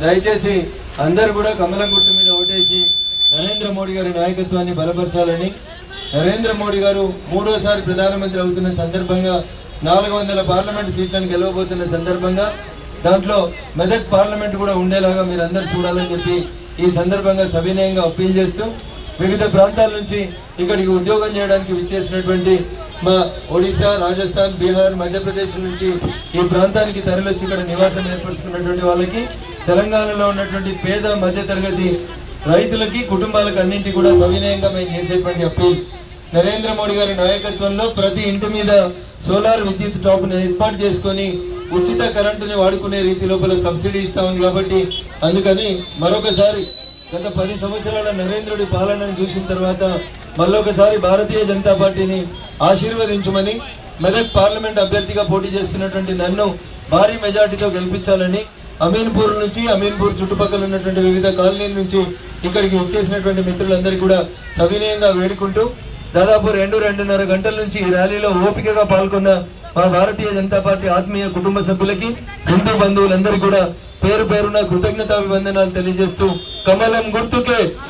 దయచేసి అందరు కూడా కమలం గుట్టు మీద ఓటేసి నరేంద్ర మోడీ గారి నాయకత్వాన్ని బలపరచాలని. నరేంద్ర మోడీ గారు మూడోసారి ప్రధానమంత్రి అవుతున్న సందర్భంగా నాలుగు వందల పార్లమెంట్ సీట్లను గెలవబోతున్న సందర్భంగా దాంట్లో మెదక్ పార్లమెంట్ కూడా ఉండేలాగా మీరు అందరు చూడాలని చెప్పి ఈ సందర్భంగా సవినయంగా అప్పీల్ చేస్తూ వివిధ ప్రాంతాల నుంచి ఇక్కడికి ఉద్యోగం చేయడానికి విచ్చేసినటువంటి మా ఒడిశా రాజస్థాన్ బీహార్ మధ్యప్రదేశ్ నుంచి ఈ ప్రాంతానికి తరలిచ్చి ఇక్కడ నివాసం ఏర్పరచుకున్నటువంటి వాళ్ళకి తెలంగాణలో ఉన్నటువంటి పేద మధ్యతరగతి రైతులకి కుటుంబాలకు అన్నింటి కూడా సవినయంగా మేము చేసేటువంటి అప్పీల్. నరేంద్ర మోడీ గారి నాయకత్వంలో ప్రతి ఇంటి మీద సోలార్ విద్యుత్ టాప్ను ఏర్పాటు చేసుకొని ఉచిత కరెంటుని వాడుకునే రీతి లోపల సబ్సిడీ ఇస్తా ఉంది కాబట్టి అందుకని మరొకసారి గత పది సంవత్సరాల నరేంద్రుడి పాలనను చూసిన తర్వాత మళ్ళొకసారి భారతీయ జనతా పార్టీని ఆశీర్వదించమని మెదక్ పార్లమెంట్ అభ్యర్థిగా పోటీ చేస్తున్నటువంటి నన్ను భారీ మెజార్టీతో గెలిపించాలని అమీన్పూర్ నుంచి అమీన్పూర్ చుట్టుపక్కల ఉన్నటువంటి వివిధ కాలనీల నుంచి ఇక్కడికి వచ్చేసినటువంటి మిత్రులందరికీ కూడా సవినయంగా వేడుకుంటూ దాదాపు రెండు రెండున్నర గంటల నుంచి ఈ ర్యాలీలో ఓపికగా పాల్గొన్న మా భారతీయ జనతా పార్టీ ఆత్మీయ కుటుంబ సభ్యులకి హిందూ బంధువులందరికీ కూడా పేరు పేరున కృతజ్ఞతాభివందనాలు తెలియజేస్తూ కమలం గుర్తుకే!